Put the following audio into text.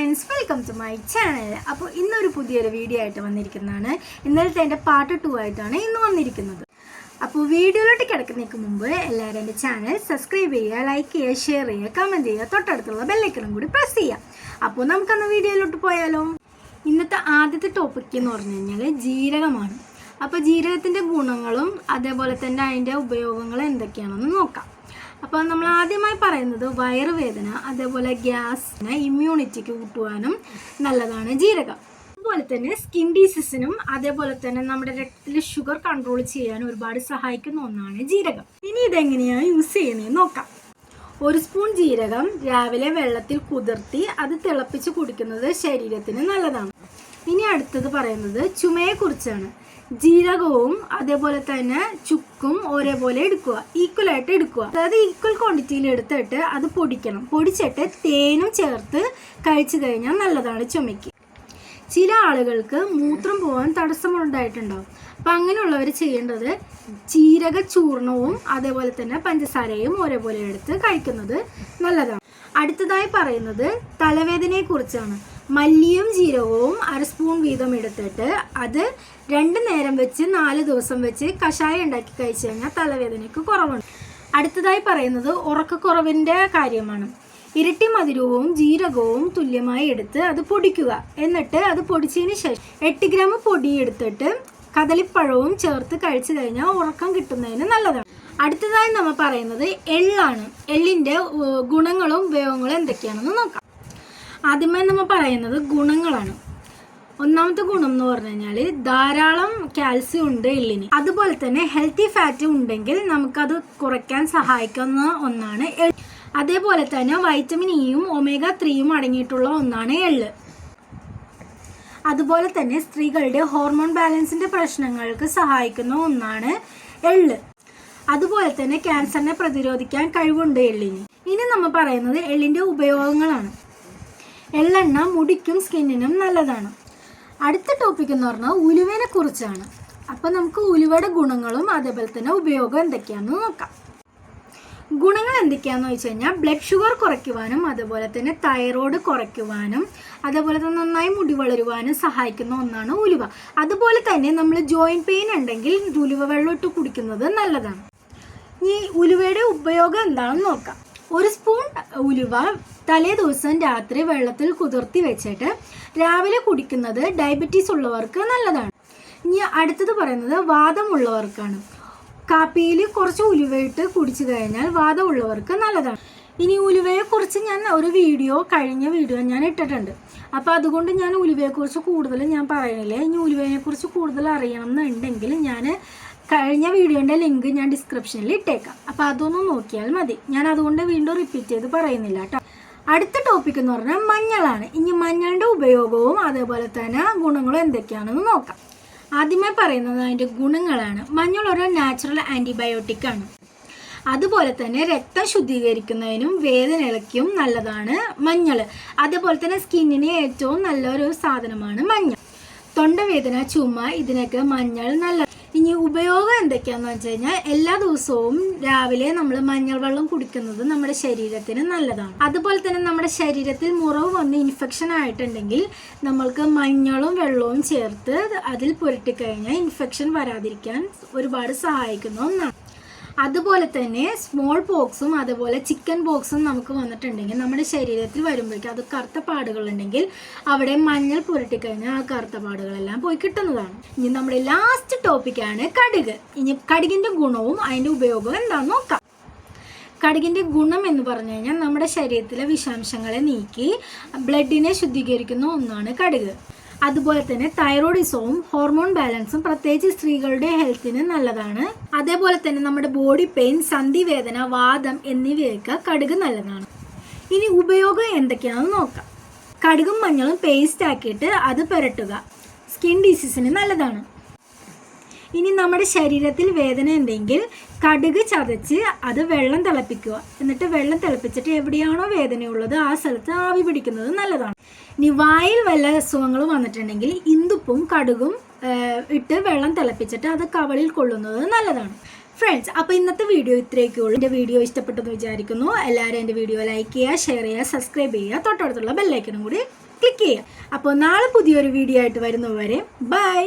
Friends welcome to my channel അപ്പോൾ ഇന്നൊരു പുതിയൊരു വീഡിയോ ആയിട്ട് വന്നിരിക്കുന്നതാണ്. ഇന്നലത്തെ എന്റെ പാർട്ട് ടു ആയിട്ടാണ് ഇന്ന് വന്നിരിക്കുന്നത്. അപ്പോൾ വീഡിയോയിലോട്ട് കിടക്കുന്നതിന് മുമ്പ് എല്ലാവരും എന്റെ ചാനൽ സബ്സ്ക്രൈബ് ചെയ്യുക ലൈക്ക് ചെയ്യുക ഷെയർ ചെയ്യുക കമന്റ് ചെയ്യുക തൊട്ടടുത്തുള്ള ബെല്ലൈക്കണം കൂടി പ്രസ് ചെയ്യാം അപ്പോൾ നമുക്കന്ന് വീഡിയോയിലോട്ട് പോയാലോ? ഇന്നത്തെ ആദ്യത്തെ ടോപ്പിക് എന്ന് പറഞ്ഞു കഴിഞ്ഞാൽ ജീരകമാണ്. അപ്പോൾ ജീരകത്തിന്റെ ഗുണങ്ങളും അതേപോലെ തന്നെ അതിന്റെ ഉപയോഗങ്ങളും എന്തൊക്കെയാണെന്ന് നോക്കാം. അപ്പോൾ നമ്മൾ ആദ്യമായി പറയുന്നത് വയറുവേദന അതേപോലെ ഗ്യാസിന് ഇമ്മ്യൂണിറ്റിക്ക് കൂട്ടുവാനും നല്ലതാണ് ജീരകം. അതുപോലെ തന്നെ സ്കിൻ ഡിസീസിനും അതേപോലെ തന്നെ നമ്മുടെ രക്തത്തിൽ ഷുഗർ കൺട്രോൾ ചെയ്യാനും ഒരുപാട് സഹായിക്കുന്ന ഒന്നാണ് ജീരകം. ഇനി ഇതെങ്ങനെയാണ് യൂസ് ചെയ്യുന്നത് നോക്കാം. ഒരു സ്പൂൺ ജീരകം രാവിലെ വെള്ളത്തിൽ കുതിർത്തി അത് തിളപ്പിച്ച് കുടിക്കുന്നത് ശരീരത്തിന് നല്ലതാണ്. ഇനി അടുത്തത് പറയുന്നത് ചുമയെക്കുറിച്ചാണ് ജീരകവും അതേപോലെ തന്നെ ചുക്കും ഒരേപോലെ എടുക്കുക. ഈക്വൽ ആയിട്ട് എടുക്കുക. അതായത് ഈക്വൽ ക്വാണ്ടിറ്റിയിൽ എടുത്തിട്ട് അത് പൊടിക്കണം. പൊടിച്ചിട്ട് തേനും ചേർത്ത് കഴിച്ചു കഴിഞ്ഞാൽ നല്ലതാണ് ചുമയ്ക്ക്. ചില ആളുകൾക്ക് മൂത്രം പോകാൻ തടസ്സമുണ്ടായിട്ടുണ്ടാവും. അപ്പം അങ്ങനെയുള്ളവർ ചെയ്യേണ്ടത് ജീരക ചൂർണവും അതേപോലെ തന്നെ പഞ്ചസാരയും ഒരേപോലെ എടുത്ത് കഴിക്കുന്നത് നല്ലതാണ്. അടുത്തതായി പറയുന്നത് തലവേദനയെ കുറിച്ചാണ് മല്ലിയും ജീരകവും അര സ്പൂൺ വീതം എടുത്തിട്ട് അത് രണ്ട് നേരം വെച്ച് നാല് ദിവസം വെച്ച് കഷായം ഉണ്ടാക്കി കഴിച്ചു കഴിഞ്ഞാൽ തലവേദനയ്ക്ക് കുറവുണ്ട്. അടുത്തതായി പറയുന്നത് ഉറക്കക്കുറവിന്റെ കാര്യമാണ്. ഇരട്ടി മധുരവും ജീരകവും തുല്യമായി എടുത്ത് അത് പൊടിക്കുക. എന്നിട്ട് അത് പൊടിച്ചതിന് ശേഷം എട്ട് ഗ്രാം പൊടി എടുത്തിട്ട് കദളിപ്പഴവും ചേർത്ത് കഴിച്ചു കഴിഞ്ഞാൽ ഉറക്കം കിട്ടുന്നതിന് നല്ലതാണ്. അടുത്തതായി നമ്മൾ പറയുന്നത് എള്ളാണ്. എള്ളിന്റെ ഗുണങ്ങളും ഉപയോഗങ്ങളും എന്തൊക്കെയാണെന്ന് നോക്കാം. ആദ്യമായി നമ്മൾ പറയുന്നത് ഗുണങ്ങളാണ്. ഒന്നാമത്തെ ഗുണം എന്ന് പറഞ്ഞു കഴിഞ്ഞാൽ ധാരാളം കാൽസ്യം ഉണ്ട് എള്ളിന്. അതുപോലെ തന്നെ ഹെൽത്തി ഫാറ്റ് ഉണ്ടെങ്കിൽ നമുക്കത് കുറയ്ക്കാൻ സഹായിക്കുന്ന ഒന്നാണ് അതേപോലെ തന്നെ വൈറ്റമിൻ ഇയും ഒമേഗ ത്രീയും അടങ്ങിയിട്ടുള്ള ഒന്നാണ് എള്ള്. അതുപോലെ തന്നെ സ്ത്രീകളുടെ ഹോർമോൺ ബാലൻസിന്റെ പ്രശ്നങ്ങൾക്ക് സഹായിക്കുന്ന ഒന്നാണ് എള്ള്. അതുപോലെ തന്നെ ക്യാൻസറിനെ പ്രതിരോധിക്കാൻ കഴിവുണ്ട് എള്ളിന്. ഇനി നമ്മൾ പറയുന്നത് എള്ളിന്റെ ഉപയോഗങ്ങളാണ്. എള്ളെണ്ണ മുടിക്കും സ്കിന്നിനും നല്ലതാണ്. അടുത്ത ടോപ്പിക് എന്ന് പറഞ്ഞാൽ ഉലുവനെ കുറിച്ചാണ്. അപ്പം നമുക്ക് ഉലുവയുടെ ഗുണങ്ങളും അതേപോലെ തന്നെ ഉപയോഗം എന്തൊക്കെയാണെന്ന് നോക്കാം. ഗുണങ്ങൾ എന്തൊക്കെയാണെന്ന് വെച്ച് കഴിഞ്ഞാൽ ബ്ലഡ് ഷുഗർ കുറയ്ക്കുവാനും അതുപോലെ തന്നെ തൈറോയ്ഡ് കുറയ്ക്കുവാനും അതേപോലെ തന്നെ നന്നായി മുടി വളരുവാനും സഹായിക്കുന്ന ഒന്നാണ് ഉലുവ. അതുപോലെ തന്നെ നമ്മൾ ജോയിന്റ് പെയിൻ ഉണ്ടെങ്കിൽ ഉലുവ വെള്ളം ഇട്ട് കുടിക്കുന്നത് നല്ലതാണ്. ഈ ഉലുവയുടെ ഉപയോഗം എന്താണെന്ന് നോക്കാം. ഒരു സ്പൂൺ ഉലുവ തലേ ദിവസം രാത്രി വെള്ളത്തിൽ കുതിർത്തി വെച്ചിട്ട് രാവിലെ കുടിക്കുന്നത് ഡയബറ്റീസ് ഉള്ളവർക്ക് നല്ലതാണ്. ഇനി അടുത്തത് പറയുന്നത് വാദമുള്ളവർക്കാണ്. കാപ്പിയിൽ കുറച്ച് ഉലുവയിട്ട് കുടിച്ചു കഴിഞ്ഞാൽ വാദമുള്ളവർക്ക് നല്ലതാണ്. ഇനി ഉലുവയെക്കുറിച്ച് ഞാൻ ഒരു വീഡിയോ കഴിഞ്ഞ വീഡിയോ ഞാൻ ഇട്ടിട്ടുണ്ട്. അപ്പോൾ അതുകൊണ്ട് ഞാൻ ഉലുവയെക്കുറിച്ച് കൂടുതൽ ഞാൻ പറയണില്ല. ഇനി ഉലുവയെക്കുറിച്ച് കൂടുതൽ അറിയണം എന്നുണ്ടെങ്കിൽ ഞാൻ കഴിഞ്ഞ വീഡിയോന്റെ ലിങ്ക് ഞാൻ ഡിസ്ക്രിപ്ഷനിൽ ഇട്ടേക്കാം. അപ്പോൾ അതൊന്ന് നോക്കിയാൽ മതി. ഞാൻ അതുകൊണ്ട് വീണ്ടും റിപ്പീറ്റ് ചെയ്ത് പറയുന്നില്ല കേട്ടോ. അടുത്ത ടോപ്പിക് എന്ന് പറഞ്ഞാൽ മഞ്ഞളാണ്. ഇനി മഞ്ഞളുടെ ഉപയോഗവും അതേപോലെ തന്നെ ഗുണങ്ങളും എന്തൊക്കെയാണെന്ന് നോക്കാം. ആദ്യമായി പറയുന്നത് അതിന്റെ ഗുണങ്ങളാണ്. മഞ്ഞൾ ഒരു നാച്ചുറൽ ആന്റിബയോട്ടിക് ആണ്. അതുപോലെ തന്നെ രക്തം ശുദ്ധീകരിക്കുന്നതിനും വേദനയ്ക്കും നല്ലതാണ് മഞ്ഞൾ അതേപോലെ തന്നെ സ്കിന്നിന് ഏറ്റവും നല്ലൊരു സാധനമാണ് മഞ്ഞൾ. തൊണ്ടവേദന ചുമ ഇതിനൊക്കെ മഞ്ഞൾ നല്ല ഇനി ഉപയോഗം എന്തൊക്കെയാന്ന് വെച്ച് കഴിഞ്ഞാൽ എല്ലാ ദിവസവും രാവിലെ നമ്മൾ മഞ്ഞൾ വെള്ളം കുടിക്കുന്നത് നമ്മുടെ ശരീരത്തിന് നല്ലതാണ്. അതുപോലെ തന്നെ നമ്മുടെ ശരീരത്തിൽ മുറിവ് വന്ന് ഇൻഫെക്ഷൻ ആയിട്ടുണ്ടെങ്കിൽ നമ്മൾക്ക് മഞ്ഞളും വെള്ളവും ചേർത്ത് അതിൽ പുരട്ടിക്കഴിഞ്ഞാൽ ഇൻഫെക്ഷൻ വരാതിരിക്കാൻ ഒരുപാട് സഹായിക്കുന്ന ഒന്നാണ്. അതുപോലെ തന്നെ സ്മോൾ പോക്സും അതുപോലെ ചിക്കൻ പോക്സും നമുക്ക് വന്നിട്ടുണ്ടെങ്കിൽ നമ്മുടെ ശരീരത്തിൽ വരുമ്പോഴേക്കും അത് കറുത്ത പാടുകളുണ്ടെങ്കിൽ അവിടെ മഞ്ഞൾ പുരട്ടിക്കഴിഞ്ഞാൽ ആ കറുത്ത പാടുകളെല്ലാം പോയി കിട്ടുന്നതാണ്. ഇനി നമ്മുടെ ലാസ്റ്റ് ടോപ്പിക്കാണ് കടുക്. ഇനി കടുകിന്റെ ഗുണവും അതിന്റെ ഉപയോഗവും എന്താണെന്ന് നോക്കാം. കടുകിന്റെ ഗുണം എന്ന് പറഞ്ഞു കഴിഞ്ഞാൽ നമ്മുടെ ശരീരത്തിലെ വിഷാംശങ്ങളെ നീക്കി ബ്ലഡിനെ ശുദ്ധീകരിക്കുന്ന ഒന്നാണ് കടുക്. അതുപോലെ തന്നെ തൈറോയിഡിസവും ഹോർമോൺ ബാലൻസും പ്രത്യേകിച്ച് സ്ത്രീകളുടെ ഹെൽത്തിന് നല്ലതാണ്. അതേപോലെ തന്നെ നമ്മുടെ ബോഡി പെയിൻ സന്ധിവേദന വാദം എന്നിവയൊക്കെ കടുക് നല്ലതാണ്. ഇനി ഉപയോഗം എന്തൊക്കെയാണെന്ന് നോക്കാം. കടുകും മഞ്ഞളും പേസ്റ്റ് ആക്കിയിട്ട് അത് പുരട്ടുക. സ്കിൻ ഡിസീസിന് നല്ലതാണ്. ഇനി നമ്മുടെ ശരീരത്തിൽ വേദന ഉണ്ടെങ്കിൽ കടുക് ചതച്ച് അത് വെള്ളം തിളപ്പിക്കുക. എന്നിട്ട് വെള്ളം തിളപ്പിച്ചിട്ട് എവിടെയാണോ വേദനയുള്ളത് ആ സ്ഥലത്ത് ആവി പിടിക്കുന്നത് നല്ലതാണ്. ഇനി വായിൽ വല്ല അസുഖങ്ങൾ വന്നിട്ടുണ്ടെങ്കിൽ ഇന്ദുപ്പും കടുകും ഇട്ട് വെള്ളം തിളപ്പിച്ചിട്ട് അത് കവളിൽ കൊള്ളുന്നത് നല്ലതാണ്. ഫ്രണ്ട്സ് അപ്പോൾ ഇന്നത്തെ വീഡിയോ ഇത്രയൊക്കെ ഉള്ളൂ. എന്റെ വീഡിയോ ഇഷ്ടപ്പെട്ടെന്ന് വിചാരിക്കുന്നു. എല്ലാവരും എന്റെ വീഡിയോ ലൈക്ക് ചെയ്യുക ഷെയർ ചെയ്യുക സബ്സ്ക്രൈബ് ചെയ്യുക. തൊട്ടടുത്തുള്ള ബെല്ലൈക്കനും കൂടി ക്ലിക്ക് ചെയ്യുക. അപ്പോൾ നാളെ പുതിയൊരു വീഡിയോ ആയിട്ട് വരുന്നവരെ ബൈ